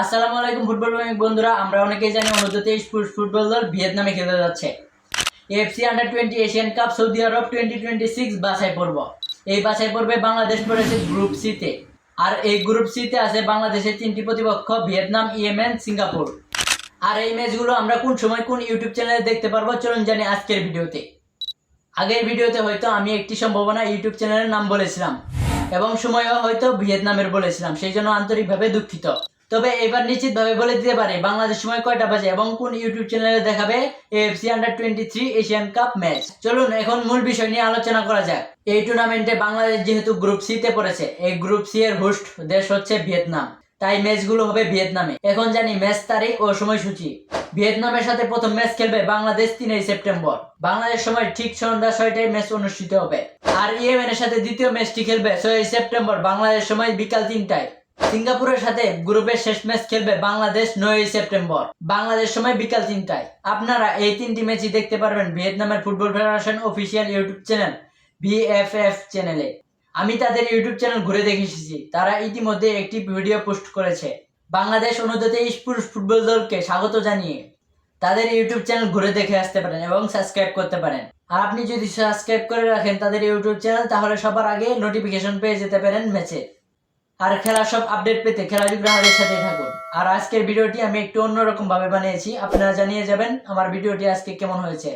আসসালামু আলাইকুম ফুটবল প্রেমিক বন্ধুরা, আমরা অনেকেই জানি অনুর্ধ তেইশ ফুটবল দল ভিয়েতনামে খেলতে যাচ্ছে। FC under twenty Asian cup Saudi Arab twenty twenty six বাছাই পর্ব। এই বাছাই পর্বে বাংলাদেশ পড়েছে গ্রুপ সিতে আর এই গ্রুপ সিতে আছে বাংলাদেশের তিনটি প্রতিপক্ষ, ভিয়েতনাম, ইয়েমেন, সিঙ্গাপুর। আর এই ম্যাচগুলো আমরা কোন সময় কোন ইউটিউব চ্যানেলে দেখতে পারব, চলুন জানি আজকের ভিডিওতে। আগের ভিডিওতে হয়তো আমি একটি সম্ভাবনা ইউটিউব চ্যানেলের নাম বলেছিলাম, এবং সময়ও হয়তো ভিয়েতনামের বলেছিলাম, সেই জন্য আন্তরিকভাবে দুঃখিত। তবে এবার নিশ্চিতভাবে বলে দিতে পারি বাংলাদেশ সময় কয়টা বাজে এবং কোন ইউটিউব চ্যানেলে দেখাবে AFC under twenty three Asian cup match চলুন এখন মূল বিষয় নিয়ে আলোচনা করা যাক। এই টুর্নামেন্টে বাংলাদেশ যেহেতু গ্রুপ সি তে পড়েছে, এই গ্রুপ সি এর হোস্ট দেশ হচ্ছে ভিয়েতনাম। তাই ম্যাচগুলো হবে ভিয়েতনামে। এখন জানি ম্যাচ তারিখ ও সময়সূচি। ভিয়েতনামের সাথে প্রথম ম্যাচ খেলবে বাংলাদেশ তিনই সেপ্টেম্বর। বাংলাদেশ সময় ঠিক সন্ধ্যা ছয়টায় ম্যাচ অনুষ্ঠিত হবে। আর ইয়েমেনের সাথে দ্বিতীয় ম্যাচটি খেলবে ছয় সেপ্টেম্বর, বাংলাদেশ সময় বিকাল তিনটায়। সিঙ্গাপুরের সাথে গ্রুপের শেষ ম্যাচ খেলবে বাংলাদেশ নয়ই সেপ্টেম্বর, বাংলাদেশ সময় বিকাল তিনটায়। আপনারা এই তিনটি ম্যাচই দেখতে পারবেন ভিয়েতনামের football federation official YouTube channel VFF চ্যানেলে। আমি তাদের ইউটিউব চ্যানেল ঘুরে দেখে এসেছি। তারা ইতিমধ্যে একটি ভিডিও পোস্ট করেছে। বাংলাদেশ অনুদ্ধ তেইশ পুরুষ ফুটবল দলকে স্বাগত জানিয়ে তাদের ইউটিউব চ্যানেল ঘুরে দেখে আসতে পারেন এবং সাবস্ক্রাইব করতে পারেন। আর আপনি যদি সাবস্ক্রাইব করে রাখেন তাদের ইউটিউব চ্যানেল, তাহলে সবার আগে নোটিফিকেশন পেয়ে যেতে পারেন ম্যাচে। আর খেলা সব আপডেট পেতে খেলাযুগ আমাদের সাথে থাকুন। আর আজকের ভিডিওটি আমি একটু অন্যরকম ভাবে বানিয়েছি। আপনারা জানিয়ে যাবেন আমার ভিডিওটি আজকে কেমন হয়েছে।